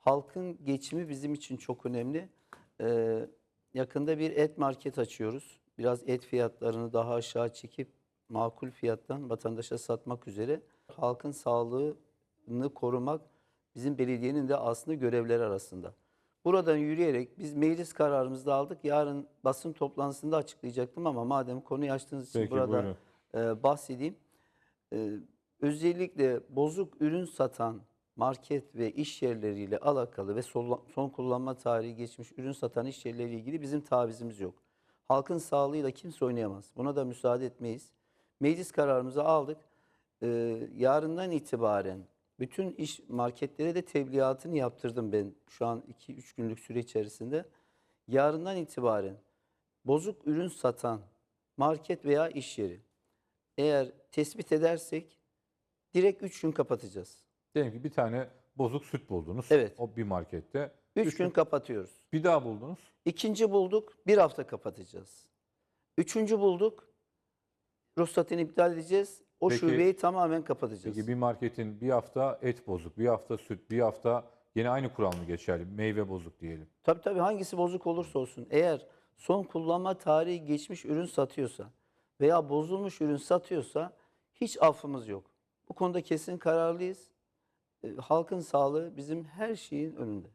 halkın geçimi bizim için çok önemli. Ee, yakında bir et market açıyoruz. Biraz et fiyatlarını daha aşağı çekip makul fiyattan vatandaşa satmak üzere halkın sağlığını korumak bizim belediyenin de aslında görevleri arasında. Buradan yürüyerek biz meclis kararımızı aldık. Yarın basın toplantısında açıklayacaktım ama madem konuyu açtığınız için Peki, burada buyurun. e, bahsedeyim. E, özellikle bozuk ürün satan market ve iş yerleriyle alakalı ve son, kullanma tarihi geçmiş ürün satan iş yerleriyle ilgili bizim tavizimiz yok. Halkın sağlığıyla kimse oynayamaz. Buna da müsaade etmeyiz. Meclis kararımızı aldık. E, yarından itibaren bütün iş marketlere de tebliğatını yaptırdım ben şu an 2-3 günlük süre içerisinde. Yarından itibaren bozuk ürün satan market veya iş yeri eğer tespit edersek direkt 3 gün kapatacağız. Diyelim ki bir tane bozuk süt buldunuz. Evet. O bir markette. 3 Üç gün kapatıyoruz. Bir daha buldunuz. İkinci bulduk, bir hafta kapatacağız. Üçüncü bulduk, ruhsatını iptal edeceğiz. O Peki- şubeyi tamamen kapatacağız. Peki bir marketin bir hafta et bozuk, bir hafta süt, bir hafta yine aynı kural mı geçerli? Meyve bozuk diyelim. Tabii tabii hangisi bozuk olursa olsun eğer son kullanma tarihi geçmiş ürün satıyorsa veya bozulmuş ürün satıyorsa hiç affımız yok. Bu konuda kesin kararlıyız. Halkın sağlığı bizim her şeyin önünde.